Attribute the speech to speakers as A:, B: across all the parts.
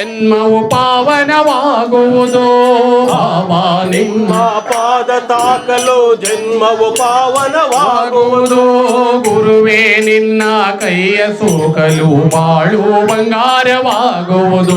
A: ಜನ್ಮವು ಪಾವನವಾಗುವುದು. ಬಾಬಾ ನಿಮ್ಮ
B: ಪಾದ ತಾಕಲು ಜನ್ಮವು ಪಾವನವಾಗುವುದು.
A: ಗುರುವೇ, ನಿನ್ನ ಕೈಯ ಸೋಕಲು ಬಾಳು ಬಂಗಾರವಾಗುವುದು.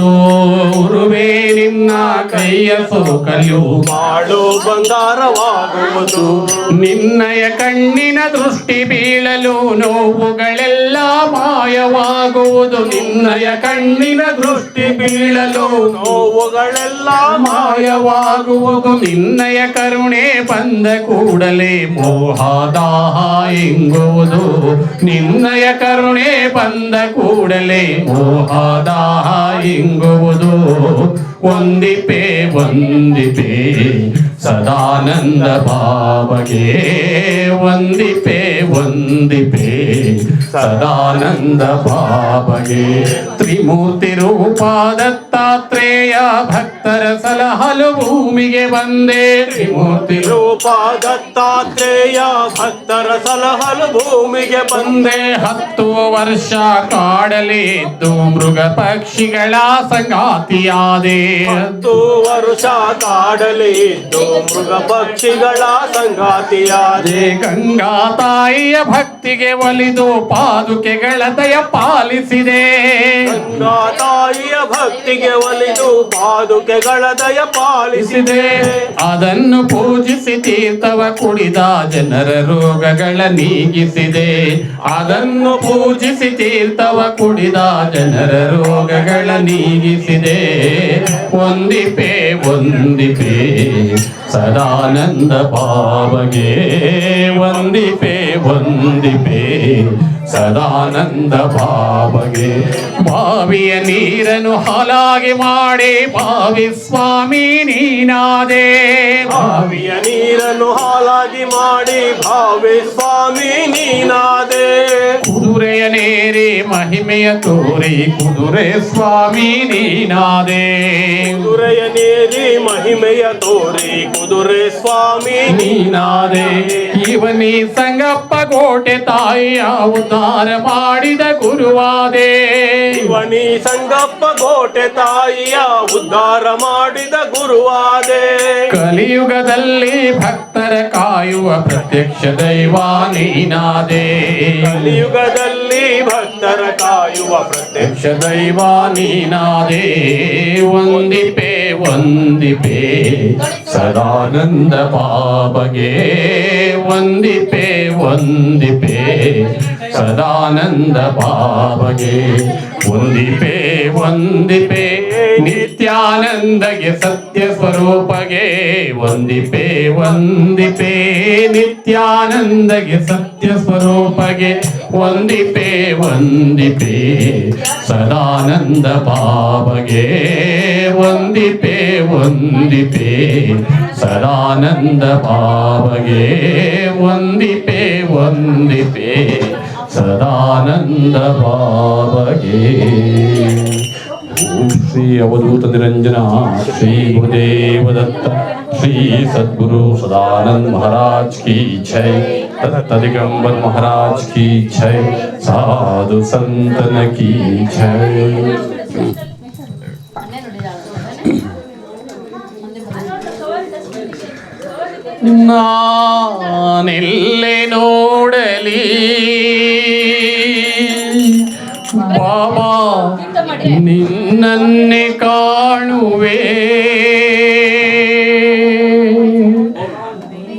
A: ಗುರುವೇ, ನಿನ್ನ ಕೈಯ ಸೋಕಲು
B: ಬಾಳು ಬಂಗಾರವಾಗುವುದು.
A: ನಿನ್ನಯ ಕಣ್ಣಿನ ದೃಷ್ಟಿ ಬೀಳಲು ನೋವುಗಳೆಲ್ಲ ಮಾಯವಾಗುವುದು. ನಿನ್ನಯ ಕಣ್ಣಿನ ದೃಷ್ಟಿ ಬೀಳಲು
B: ನೋವುಗಳೆಲ್ಲ
A: ಮಾಯವಾಗುವುದು. ನಿನ್ನಯ ಕರುಣೆ ಬಂದ ಕೂಡಲೇ ಮೋಹದಾಹ ಎಂಗುವುದು ನಿನ್ನಯ ಕರುಣೆ ಬಂದ ಕೂಡಲೇ ಮೋಹದಾಹ ಎಂಗುವುದು ಒಂದಿಪೆ ಒಂದಿಪೆ ಸದಾನಂದ ಬಾಬಗೆ ಒಂದಿಪೆ ಒಂದಿಪೆ ಸದಾನಂದ ಬಾಬಗೆ ತ್ರಿಮೂರ್ತಿ ರೂಪ ದತ್ತಾತ್ರೇಯ ಭಕ್ತರ ಸಲಹಲು ಭೂಮಿಗೆ ಬಂದೆ. ತ್ರಿಮೂರ್ತಿ ರೂಪ
B: ರೂಪ ದತ್ತಾತ್ರೇಯ ಭಕ್ತರ ಸಲಹಲು ಭೂಮಿಗೆ ಬಂದೆ.
A: ಹತ್ತು ವರ್ಷ ಕಾಡಲಿ ಇದ್ದು ಮೃಗ ಪಕ್ಷಿಗಳ ಸಂಗಾತಿಯಾದೆ.
B: ಹತ್ತು ವರ್ಷ ಕಾಡಲಿ ಇದ್ದು ಮೃಗ ಪಕ್ಷಿಗಳ ಸಂಗಾತಿಯಾದೆ.
A: ಗಂಗಾ ತಾಯಿಯ ಭಕ್ತಿಗೆ ಒಲಿದು ಪಾದುಕೆಗಳ ದಯ ಪಾಲಿಸಿದೆ.
B: ಗಂಗಾ ತಾಯಿಯ ಭಕ್ತಿಗೆ ಒಲಿದು ಪಾದುಕೆಗಳ ದಯ ಪಾಲಿಸಿದೆ.
A: ಅದನ್ನು ಪೂಜಿಸಿ ತೀರ್ಥವ ಕುಡಿದ ಜನರ ರೋಗಗಳ ನೀಗಿಸಿದೆ. ಅದನ್ನು ಪೂಜಿಸಿ ತೀರ್ಥವ ಕುಡಿದ ಜನರ ರೋಗಗಳ ನೀಗಿಸಿದೆ. ಒಂದಿಪೆ ಒಂದಿಪೆ ಸದಾನಂದ ಪಾವಗೆ. ಒಂದಿಪೆ ಒಂದಿಪೆ ಸದಾನಂದ ಬಾಬಗೆ ಬಾವಿಯ ನೀರನ್ನು ಹಾಲಾಗಿ ಮಾಡಿ, ಬಾವಿ ಸ್ವಾಮಿ ನೀನಾದೆ.
B: ಬಾವಿಯ ನೀರನ್ನು ಹಾಲಾಗಿ ಮಾಡಿ ಭಾವಿ ಸ್ವಾಮಿ ನೀನಾದೆ.
A: ಕುದುರೆಯ ನೇರಿ ಮಹಿಮೆಯ ತೋರಿ ಕುದುರೆ ಸ್ವಾಮಿ ನೀನಾದೆ.
B: ಕುದುರೆಯ ನೇರಿ ಮಹಿಮೆಯ ತೋರಿ ಕುದುರೆ ಸ್ವಾಮಿ
A: ನೀನಾದೆ. ಇವನಿ ಸಂಗಪ್ಪ ಕೋಟೆ ತಾಯಿಯ ಉದ್ಧಾರ ಮಾಡಿದ ಗುರುವಾದೆ.
B: ಇವನಿ ಸಂಗಪ್ಪ ಕೋಟೆ ತಾಯಿಯ ಉದ್ಧಾರ ಮಾಡಿದ ಗುರುವಾದೆ.
A: ಕಲಿಯುಗದಲ್ಲಿ ಭಕ್ತರ ಕಾಯುವ ಪ್ರತ್ಯಕ್ಷ ದೈವ ನೀನಾದೆ.
B: ಕಲಿಯುಗದಲ್ಲಿ ಭಕ್ತರ ಕಾಯುವ ಪ್ರತ್ಯಕ್ಷ
A: ದೈವಾನೀನಾದೇ ದೈವ ನೀನಾದೆ ಒಂದಿಪೆ ಒಂದಿಪೆ ಸದಾನಂದ ಬಾಬಗೆ ಒಂದಿಪೆ ಒಂದಿಪೆ ಸದಾನಂದ ಬಾಬಗೆ ಒಂದಿಪೆ ಒಂದಿಪೆ ನಿತ್ಯಾನಂದಗೆ ಸತ್ಯ ಸ್ವರೂಪಗೆ ಒಂದಿಪೆ ಒಂದಿಪೆ ನಿತ್ಯಾನಂದಗೆ ಸತ್ಯ ಸ್ವರೂಪಗೆ ಒಂದಿಪೆ ವಂದಿತೆ ಸದಾನಂದ ಬಾಬಗೆ ವಂದಿಪೆ ವಂದಿತೆ ಸದಾನಂದ ಬಾಬಗೆ ವಂದಿಪೆ ವಂದಿತೆ ಸದಾನಂದ ಬಾಬಗೆ శ్రీ అవధూత నిరంజన శ్రీ గురుదేవదత్త శ్రీ సద్గురు సదానంద్ మహారాజ్ కీ జై తదిగంబర్ మహారాజ్ కీ జై సాధు సంతన కీ జై. ನಾನಿಲ್ಲೆ ನೋಡಲಿ ಬಾಬಾ ನಿನ್ನನ್ನೇ ಕಾಣುವೆ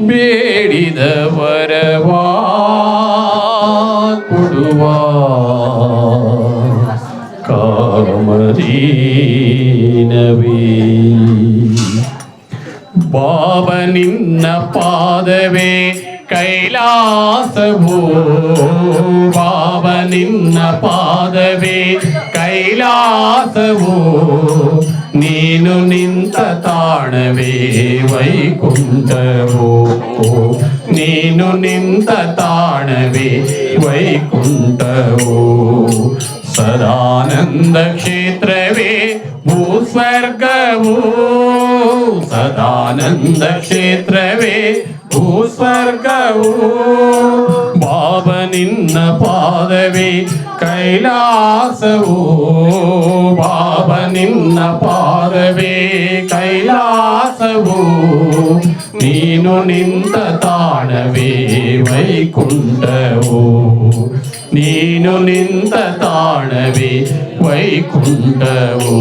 A: ಬೇಡಿದ ವರವಾ ಕೊಡುವ ಕಾಮದೀನವೇ ಬಾಬ ನಿನ್ನ ಪಾದವೇ ಕೈಲಾಸವು ಬಾಬ ನಿನ್ನ ಪಾದವೇ ಕೈಲಾಸವು ನೀನು ನಿಂತ ತಾಣವೇ ವೈಕುಂಠವು ನೀನು ನಿಂತ ತಾಣವೇ ವೈಕುಂಠವು ಸದಾನಂದ ಕ್ಷೇತ್ರವೇ ಭೂಸ್ವರ್ಗವು ಸದಾನಂದ ಕ್ಷೇತ್ರವೇ ಭೂಸ್ವರ್ಗವು ಬಾಬ ನಿನ್ನ ಪಾದವೇ ಕೈಲಾಸವು ಬಾಬ ನಿನ್ನ ಪಾದವೇ ಕೈಲಾಸವು ನೀನು ನಿಂತ ತಾಣವೇ ವೈಕುಂಠವು ನೀನು ನಿಂತ ತಾಣವೇ ವೈಕುಂಠವು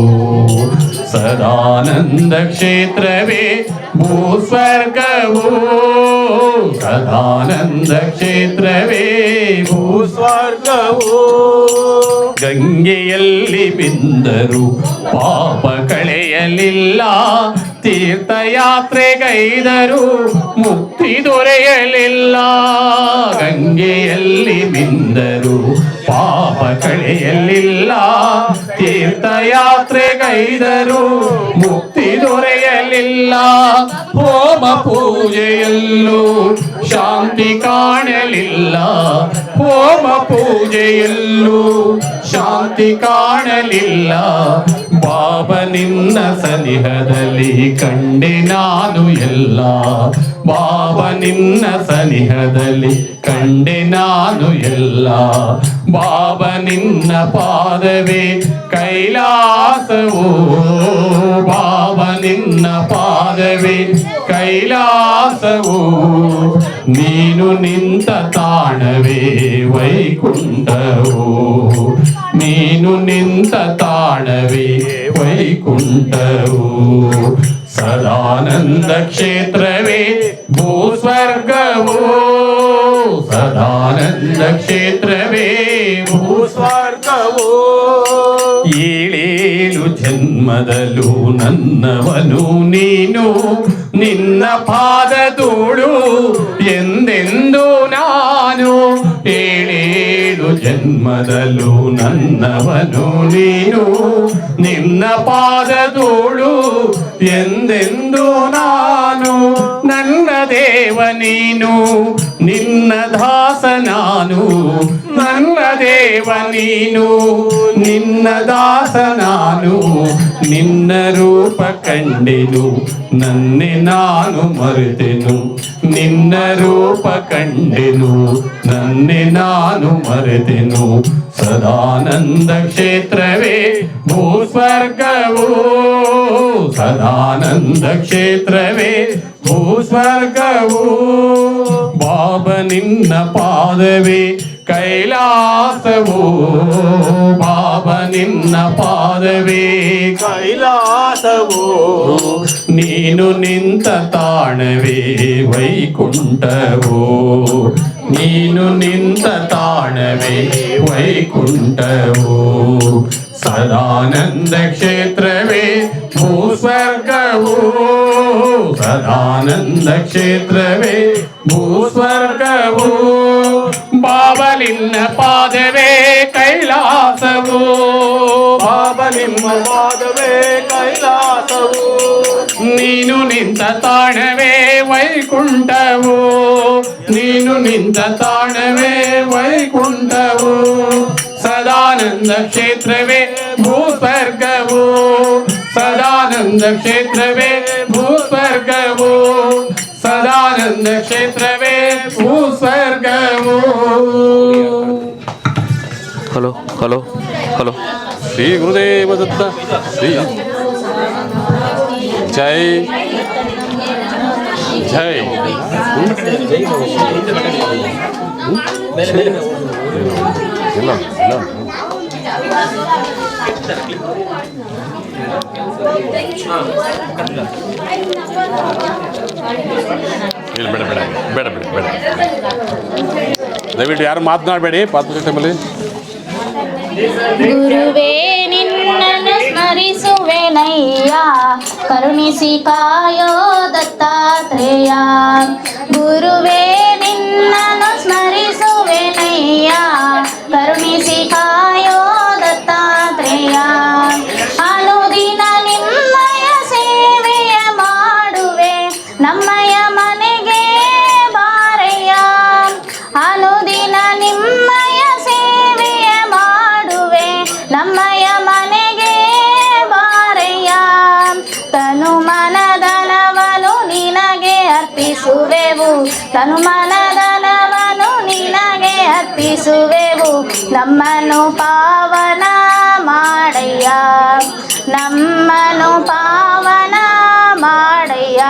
A: ಸದಾನಂದ ಕ್ಷೇತ್ರವೇ ಭೂಸ್ವರ್ಗವು. ಸದಾನಂದ ಕ್ಷೇತ್ರವೇ ಭೂ
B: ಸ್ವರ್ಗವು
A: ಗಂಗೆಯಲ್ಲಿ ಬಿಂದರು ಪಾಪ ಕಳೆಯಲಿಲ್ಲ. ತೀರ್ಥಯಾತ್ರೆಗೈದರು ಮುಕ್ತಿ ದೊರೆಯಲಿಲ್ಲ. ಗಂಗೆಯಲ್ಲಿ ಬಿಂದರು ಪಾಪಗಳೆಯಲ್ಲಿಲ್ಲ ಕಳೆಯಲಿಲ್ಲ ತೀರ್ಥಯಾತ್ರೆಗೈದರು ಮುಕ್ತಿ ದೊರೆಯಲಿಲ್ಲ. ಹೋಮ ಪೂಜೆಯಲ್ಲೂ ಶಾಂತಿ ಕಾಣಲಿಲ್ಲ. ಹೋಮ ಪೂಜೆಯಲ್ಲೂ ಶಾಂತಿ ಕಾಣಲಿಲ್ಲ. ಬಾಬ ನಿನ್ನ ಸನಿಹದಲ್ಲಿ ಕಂಡೆ ನಾನು ಎಲ್ಲ. ಬಾಬ ನಿನ್ನ ಸನಿಹದಲ್ಲಿ ಕಂಡೆ ನಾನು ಎಲ್ಲ. ಬಾಬ ನಿನ್ನ ಪಾದವೇ ಕೈಲಾಸವು ಬಾಬ ನಿನ್ನ ಪಾದವೇ ಕೈಲಾಸವು ನೀನು ನಿಂತ ತಾಣವೇ ವೈಕುಂಠವು ನೀನು ನಿಂತ ತಾಣವೇ ವೈಕುಂಠವು ಸದಾನಂದ ಕ್ಷೇತ್ರವೇ ಭೂಸ್ವರ್ಗವು ಸದಾನಂದ ಕ್ಷೇತ್ರವೇ ಭೂ
B: ಸ್ವರ್ಗವು
A: ಏಳೇಳು ಜನ್ಮದಲು ನನ್ನವನು ನೀನು, ನಿನ್ನ ಪಾದದೂಳು ಎಂದೆಂದು ನಾನು ಏಳೇಳು ಜನ್ಮದಲು ನನ್ನವನು ನೀನು, ನಿನ್ನ ಪಾದದೂಳು ಎಂದೆಂದು ನಾನು ನನ್ನ ದೇವ ನೀನು, ನಿನ್ನ ದಾಸ ನಾನು ನನ್ನ ದೇವ ನೀನು, ನಿನ್ನ ದಾಸ ನಾನು, ನಿನ್ನ ರೂಪ ಕಂಡೆನು, ನನ್ನೆ ನಾನು ಮರೆತೆನು, ನಿನ್ನ ರೂಪ ಕಂಡೆನು, ನನ್ನೆ ನಾನು ಮರೆತೆನು, ಸದಾನಂದ ಕ್ಷೇತ್ರವೇ ಭೂಸ್ವರ್ಗವು, ಸದಾನಂದ ಕ್ಷೇತ್ರವೇ ಭೂಸ್ವರ್ಗವು, ಬಾಬ ನಿನ್ನ ಪಾದವೇ ಕೈಲಾಸವು ಬಾಬ ನಿನ್ನ ಪಾದವೇ
B: ಕೈಲಾಸವು
A: ನೀನು ನಿಂತ ತಾಣವೇ ವೈಕುಂಠವು ನೀನು ನಿಂತ ತಾಣವೇ ವೈಕುಂಠವು ಸದಾನಂದ ಕ್ಷೇತ್ರವೇ ಭೂಸ್ವರ್ಗವು ಸದಾನಂದ ಕ್ಷೇತ್ರವೇ ಭೂಸ್ವರ್ಗವು ಬಾಬಲಿನ್ನ ಪಾದವೇ ಕೈಲಾಸವು
B: ಬಾಬ ನಿಮ್ಮ ಪಾದವೇ ಕೈಲಾಸವು
A: ನೀನು ನಿಂತ ತಾಣವೇ ವೈಕುಂಠವು ನೀನು ನಿಂತ ತಾಣವೇ ವೈಕುಂಠವು Sadananda ಕ್ಷೇತ್ರವೇ ಭೂಸ್ವರ್ಗವು Sadananda ಕ್ಷೇತ್ರವೇ ಭೂಸ್ವರ್ಗವು Sadananda ಕ್ಷೇತ್ರವೇ ಭೂಸ್ವರ್ಗವು
C: hello hello hello
A: Shri Gurudeva Datta Shri ಜೈ ಜೈ ಇಲ್ಲ ಇಲ್ಲ ದಯವಿಟ್ಟು ಯಾರು ಮಾತನಾಡಬೇಡಿ ಪಾತ್ರ ಟೈಮಲ್ಲಿ
D: ಗುರುವೇ ನಿನ್ನನ್ನು ಸ್ಮರಿಸುವೆನಯ್ಯ ಕರುಣಿಸಿ ಕಾಯೋ ದತ್ತಾತ್ರೇಯ. ಗುರುವೇ ನಿನ್ನನ್ನು ಸ್ಮರಿಸುವೆನಯ್ಯ ನಿನಗೆ ಅರ್ಪಿಸುವೆವು ನಮ್ಮನ್ನು ಪಾವನ ಮಾಡಯ್ಯ ನಮ್ಮನ್ನು ಪಾವನ ಮಾಡಯ್ಯ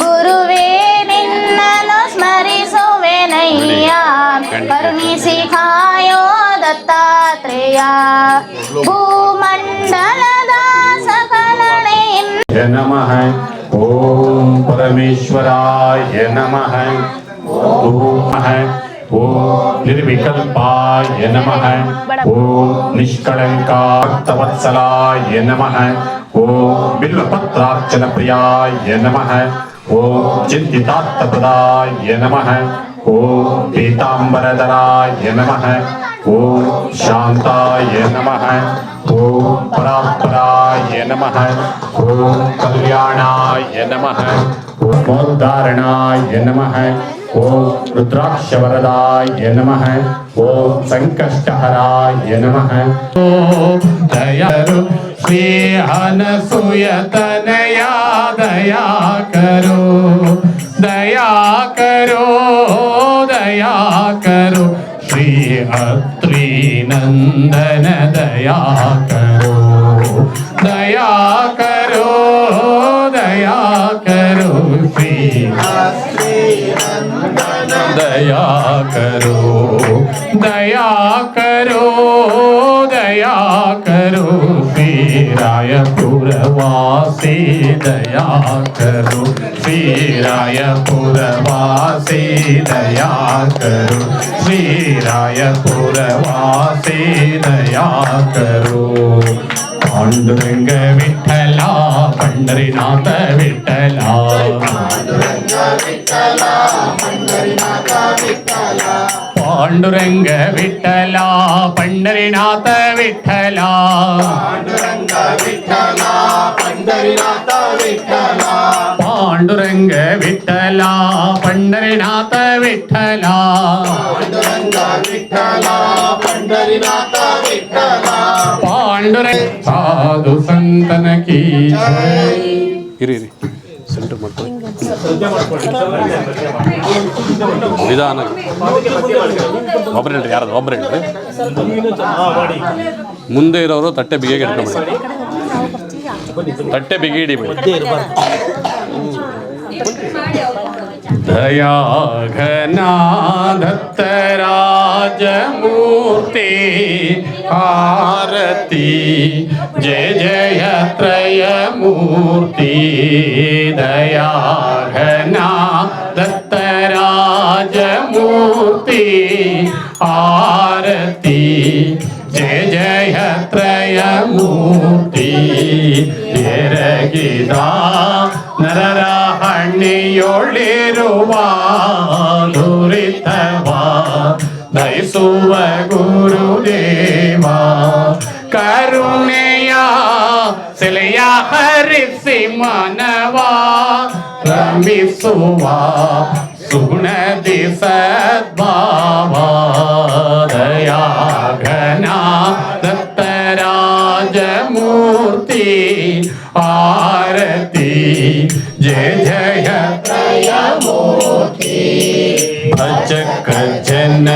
D: ಗುರುವೇ ನಿನ್ನನ್ನು ಸ್ಮರಿಸುವೆನಯ್ಯ ಕರುಣಿಸಿ ಕಾಯೋ ದತ್ತಾತ್ರೇಯ ಭೂಮಂಡಲದ ಸಕಲಣೆಯಿಂದ
A: ನಮಃ ಓಂ ಪರಮೇಶ್ವರಾಯ ನಮಃ ಓಂ ஓம் நிர்விகல்பாய நமக ஓம் நிஷ்கலங்காக்தவத்சலாய நமக ஓம் பில்வபத்ரார்ச்சன பிரியாய நமக ஓம் சிந்திதார்த்தபதாய நமக ஓம் பீதாம்பரதராய நமக ஓம் சாந்தாய நமக ஓம் பராபராய நமக ஓம் கல்யாணாய நமக ओमोद्धारणाय नमः। ॐ रुद्राक्षवरदाय नमः। ॐ सङ्कष्टहराय नमः। दयरु श्रीहनसुयतनया दया करो दया करो दया करो श्री अत्रिनन्दन दया करो दया करो दया करो श्री दया करो दया करो दया करो श्री रायपुरवासी दया करो श्री रायपुरवासी दया करो श्री रायपुरवासी दया करो ಪಾಂಡುರಂಗ ವಿಠಲ ಪಂಡರಿನಾಥ ವಿಠಲ ಪಾಂಡುರಂಗ ವಿಠಲ ಪಂಡರಿನಾಥ ವಿಠಲ ಪಾಂಡುರಂಗ ವಿಠಲ ಪಂಡರಿನಾಥ ವಿಠಲ ಪಂಡರಿನಾಥ ವಿಠಲ. ಪಾಂಡುರೆ ಸಾಧು ಸಂತನ ಕೀ
B: ಇರಿ ಇರಿ. ಸೆಂಟರ್ ಮಾಡ್ಕೊಳ್ಳಿ ನಿಧಾನ. ಒಬ್ಬರು ಹೇಳ್ರಿ ಯಾರದು? ಒಬ್ಬರು ಹೇಳ್ರಿ ಮುಂದೆ ಇರೋರು ತಟ್ಟೆ ಬಿಗಿಯಾಗಿ ಇಟ್ಕೊಂಡ್ಬಿಡಿ ತಟ್ಟೆ ಬಿಗಿ ಹಿಡಿಬೇಡಿ.
A: दया घना दयाघना दत्तराजमूर्ति आरती, जय जय घना दयाघना दत्तराजमूर्ति आरती, जय जय त्रयमूर्ति ये रगिदा ಹಣ್ಣಿಯೊಳಿರುವ ದುರಿತವ ದಯಿಸುವ ಗುರುದೇವ ಕರುಣೆಯ ಸೆಲೆಯ ಹರಿಸಿ ಮನವ ರಮಿಸುವ ಸುಗುಣದಿ ಸದ್ಭಾವ ದಯಾ ಘನ ದತ್ತರಾಜಮೂರ್ತಿ ಆರತಿ जय जय प्रयमूर्ति भजक जन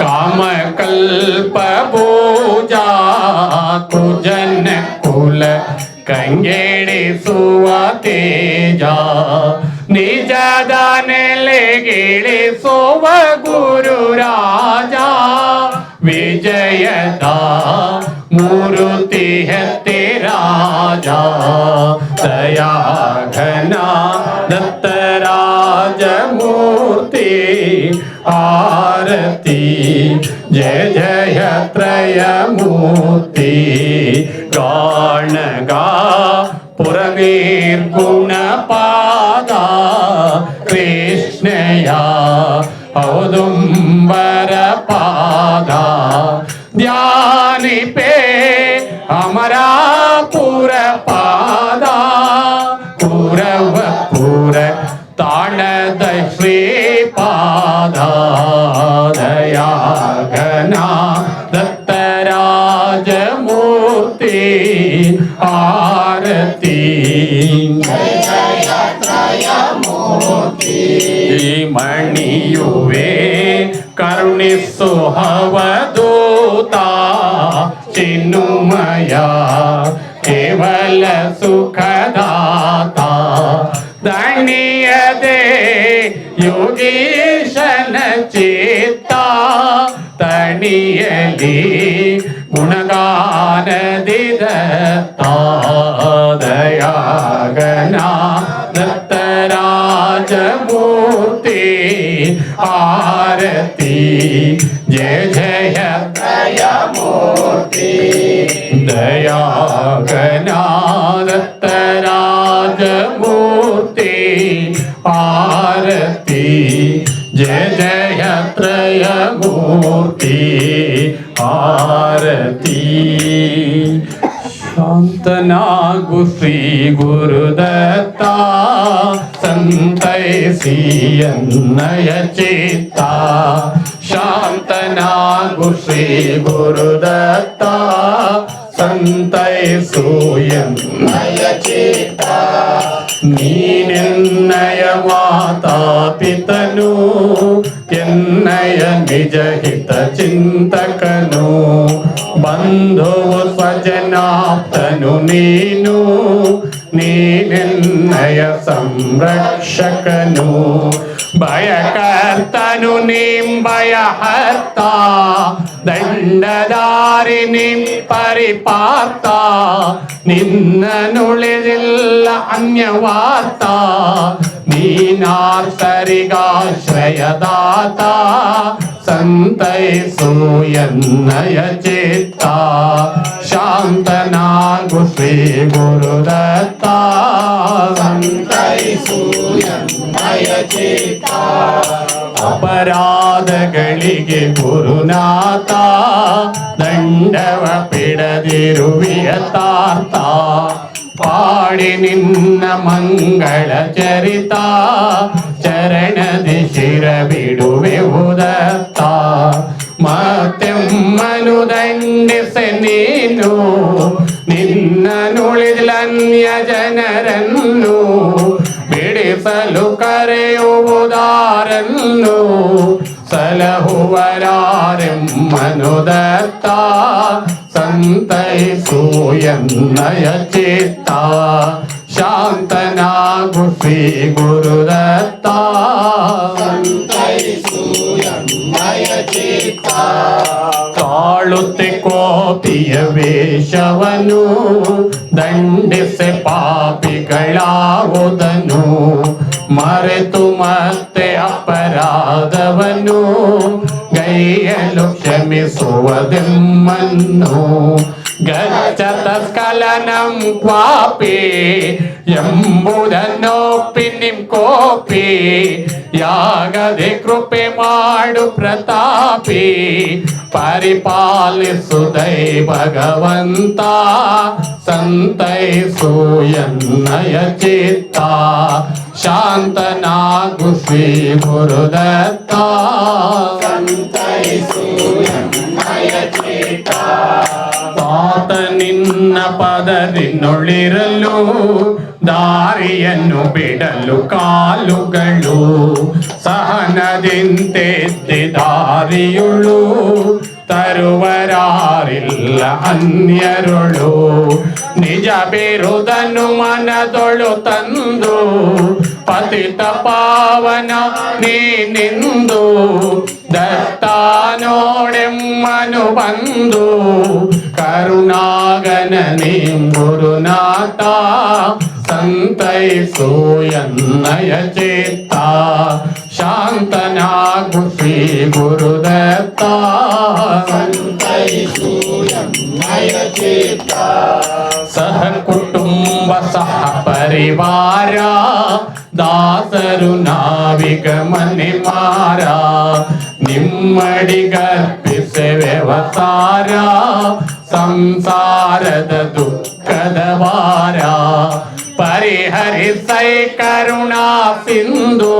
A: काम कल्प पूजा कुजन कुल कंगेणी सुवतेजा निज दानले गेड़े सोव गुरु राजा विजयदा मूर्ति है तेरा जा दया घना दत्त राज मूर्ति, आरती, जय जय त्रय मूर्ति। गण गा, पुरवीर गुण पादा कृष्णया औदुंबर पादा ध्यान पे Amará! ಸುಖದಾತ ದಣಿಯದೆ ಯೋಗೀಶನ ಚಿತ್ತ ತಣಿಯಲಿ ಗುಣಗಾನದಿದ ದಯಾಗನ ದತ್ತರಾಜಮೂರ್ತಿ ಆರತಿ ಜಯ ಜಯ ದಯಮೂರ್ತಿ पारती जय जय त्रयमूर्ति आरती शान्तनागु श्रीगुरुदत्ता सन्तैसीयन्नय चित्ता शान्तनागु श्रीगुरुदत्ता सन्तैसूयन्नय चित्ता ನೀನೆನ್ನಯ ಮಾತಾ ಪಿತನು ಎನ್ನಯ ನಿಜ ಹಿತ ಚಿಂತಕನು ಬಂಧುವು ಸ್ವಜನಾಪ್ತನು ನೀನು ನೀನೆನ್ನಯ ಸಂರಕ್ಷಕನು. ഭയകർത്തനു നീം ഭയഹർത്ത ദണ്ഡദാരി നിം പരിപാർത്ത നിന്നനുള്ളിലില്ല അന്യവാർത്ത നീനാർത്തരികാശ്രയദാത സന്തൈസൂയന്നയ ചിത്ത ശാന്തനാഗു ശ്രീ ഗുരുദത്ത സന്തൈസൂയ ಅಪರಾಧಗಳಿಗೆ ಗುರುನಾಥ ದಂಡವ ಪಿಡದಿರುವಿಯತಾರ್ಥ ಪಾಡಿ ನಿನ್ನ ಮಂಗಳ ಚರಿತ ಚರಣದಿ ಶಿರ ಬಿಡುವೆ ಉದತ್ತ ಮತ್ತೆಮ್ಮನು ದಂಡಿಸೆ ನೀನು ನಿನ್ನ ನುಳಿದ್ಲನ್ಯ ಜನರನ್ನು ಬಿಡಿಸಲು ಕರೆಯುವುದಾರನ್ನು ಸಲಹುವರಾರೆಮ್ಮನು ದತ್ತ ಸಂತೈಸು ಎನ್ನಯ ಚಿತ್ತ ಶಾಂತನಾಗು ಶ್ರೀ ಗುರುದತ್ತ ಕೋಪಿಯ ವೇಷವನು ದಂಡಿಸೆ ಪಾಪಿಗಳಾವುದನು ಮರೆತು ಮತ್ತೆ ಅಪರಾಧವನು ಗೈಯಲು ಕ್ಷಮಿಸುವುದೆಮ್ಮನ್ನು. ಗಚ್ಚತ ಸ್ಖಲನಂ ಕ್ವಾಪಿ ಎಂಬುದನ್ನೊಪ್ಪಿ ನಿಮ್ ಕೋಪಿ ಯಾಗದೆ ಕೃಪೆ ಮಾಡು ಪ್ರತಾಪಿ ಪರಿಪಾಲಿಸು ದೈ ಭಗವಂತ ಸಂತೈಸು ಎನ್ನಯ ಚಿತ್ತ ಶಾಂತನಾಗು ಶ್ರೀ ಗುರುದತ್ತ ಸಂತೈಸು ಎನ್ನಯ ಚಿತ್ತ ತಾತ ನಿನ್ನ ಪದರಿನೊಳಿರಲು ದಾರಿಯನ್ನು ಬಿಡಲು ಕಾಲುಗಳು ಸಹನದಿಂತೆದ್ದೆ ದಾರಿಯುಳು ತರುವರಾರಿಲ್ಲ ಅನ್ಯರುಳು ನಿಜ ಬಿರುದನ್ನು ಮನದೊಳು ತಂದು ಪತಿತ ಪಾವನ ನೀನಿಂದು ದತ್ತ ನೋಡೆಮ್ಮನು ಬಂದು ಕರುಣಾಗನ ನೀಂ ಗುರುನಾಥ ಸಂತೈಸು ಎನ್ನಯ ಚಿತ್ತ ಶಾಂತನಾಗು ಶ್ರೀ ಗುರುದತ್ತ ಸಂತೈಸು ಎನ್ನಯ ಚಿತ್ತ ಸಹ ಕುಟುಂಬ ಸಹ ಪರಿವಾರ ದಾಸರು ನಾವಿಗ ಮನೆ ಮಾರ ನಿಮ್ಮಡಿಗರ್ಪಿಸೆ ವ್ಯವಸಾರ ಸಂಸಾರದ ದುಃಖದ ವಾರ ಪರಿಹರಿಸೈ ಕರುಣಾ ಸಿಂಧು,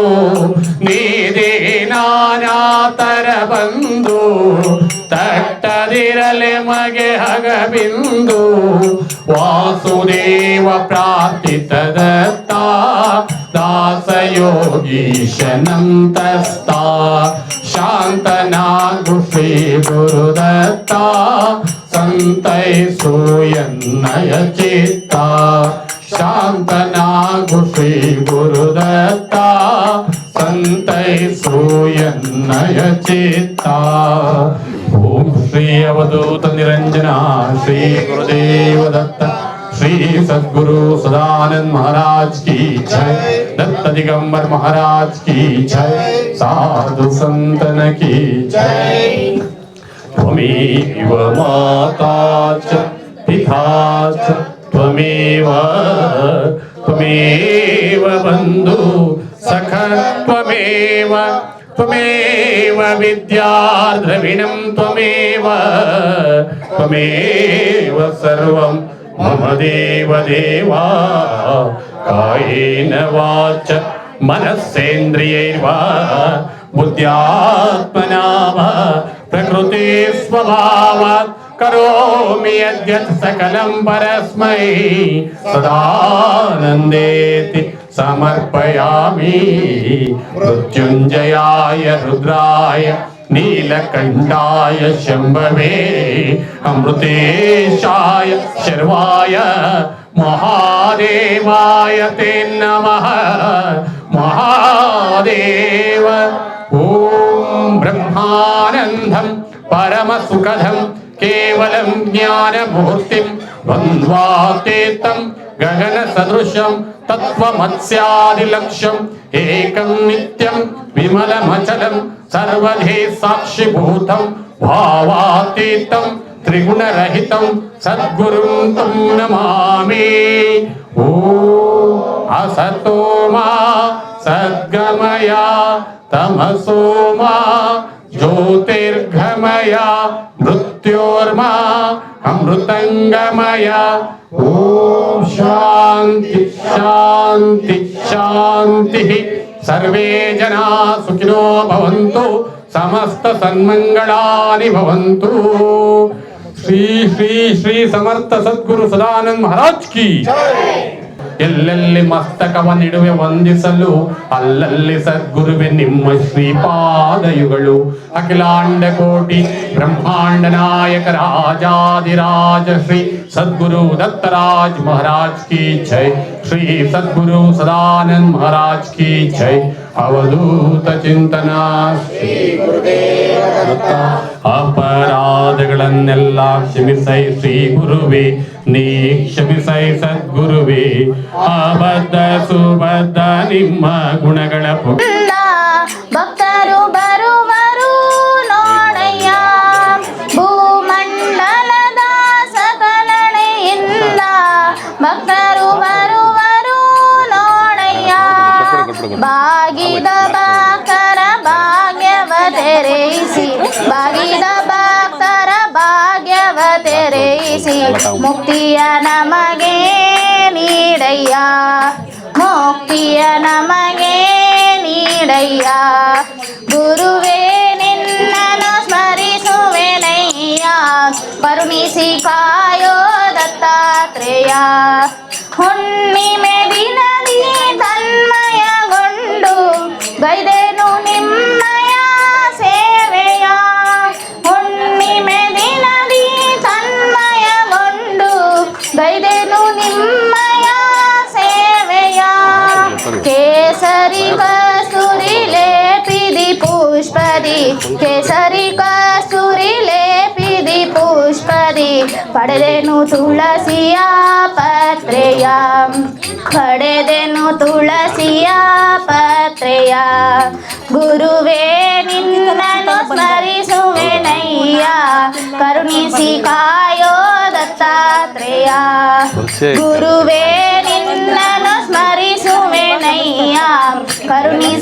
A: ನೀದೇ ബന്ധു ತಟ್ಟದಿರಲೆ ಮಗೆ ಹಗಬಿಂದು ವಾಸುದೇವ ಪ್ರಾರ್ಥಿತ ದತ್ತ ದಾಸಯೋಗೀಶನಂತಸ್ತ ಶಾಂತನಾಗು ಶ್ರೀ ಗುರುದತ್ತ ಸಂತೈಸೂಯನ್ನಯ ಚಿತ್ತ. ಶಾಂತನಾಗು ಶ್ರೀ ಗುರುದತ್ತ ಸಂತೈಸೂಯನ್ನಯ ಚಿತ್ತ ಓಂ ಶ್ರೀ ಅವಧೂತ ನಿರಂಜನ ಶ್ರೀ ಗುರುದೇವ ದತ್ತ श्री सद्गुरु सदानंद महाराज की जय दत्त दिगंबर महाराज की जय साधु संतन की जय त्वमेव माता च पिता च त्वमेव त्वमेव बन्धु सख त्वमेव त्वमेव विद्याद्रविणं त्वमेव त्वमेव सर्वं मम देव देवा कायेन वाच मनस्सेन्द्रियैर्वा बुद्ध्यात्मना वा प्रकृते स्वभावात् करोमि यद्यत् सकलं परस्मै। सदानन्देति समर्पयामि। मृत्युञ्जयाय रुद्राय, नीलकण्ठाय शम्भवे। अमृतेशाय, शर्वाय, महादेवाय ते नमः। महादेव, ॐ ब्रह्मानन्दं परमसुखदं केवलं ज्ञानमूर्तिं द्वन्द्वातीतं गगनसदृशं तत्त्वमत्स्यादिलक्ष्यम् एकं नित्यं विमलमचलं सर्वधे साक्षिभूतं भावातीतं त्रिगुणरहितं सद्गुरुं तं नमामि ॐ असतो मा सद्गमया तमसो मा ज्योतिर्घमय मृत्योर्मा अमृतङ्गमय ॐ शान्ति शान्ति शान्तिः सर्वे जनाः सुखिनो भवन्तु समस्तसन्मङ्गलानि भवन्तु श्री श्री श्री समर्थ सद्गुरु सदानंद महाराज की ಎಲ್ಲೆಲ್ಲಿ ಮಸ್ತಕವನ್ನಿಡುವೆ ವಂದಿಸಲು, ಅಲ್ಲಲ್ಲಿ ಸದ್ಗುರುವೆ ನಿಮ್ಮ ಶ್ರೀಪಾದಯುಗಳು. ಅಖಿಲಾಂಡ ಕೋಟಿ ಬ್ರಹ್ಮಾಂಡ ನಾಯಕ ರಾಜಾದಿರಾಜ ಶ್ರೀ ಸದ್ಗುರು ದತ್ತರಾಜ್ ಮಹಾರಾಜ್ ಕಿ ಜೈ. ಶ್ರೀ ಸದ್ಗುರು ಸದಾನಂದ ಮಹಾರಾಜ್ ಕಿ ಜೈ. ಅವಧೂತ ಚಿಂತನ ಅಪರಾಧಗಳನ್ನೆಲ್ಲ ಕ್ಷಮಿಸೈ ಶ್ರೀ ಗುರುವೇ. ನೀ ಕ್ಷಮಿಸೈ ಸದ್ಗುರುವೇ ಅಬದ್ಧ ಸುಬದ್ಧ ನಿಮ್ಮ ಗುಣಗಳ
D: ಕಾಯೋ ದತ್ತಾತ್ರೇಯ ಹುಣ್ಣಿಮೆ ದಿನದಿ ತನ್ಮಯಗೊಂಡು ಗೈದೆನು ಪಡೆದೆನು ತುಳಸಿಯ ಪತ್ರೆಯ ಪಡೆದೆನು ತುಳಸಿಯ ಪತ್ರೆಯ ಗುರುವೇ ನಿನ್ನನು ಸ್ಮರಿಸುವೆನಯ್ಯ ಕರುಣಿಸಿ ಕಾಯೋ ದತ್ತಾತ್ರೇಯ ಗುರುವೇ ನಿನ್ನನು ಸ್ಮರಿಸುವೆನಯ್ಯ ಕರುಣಿಸಿ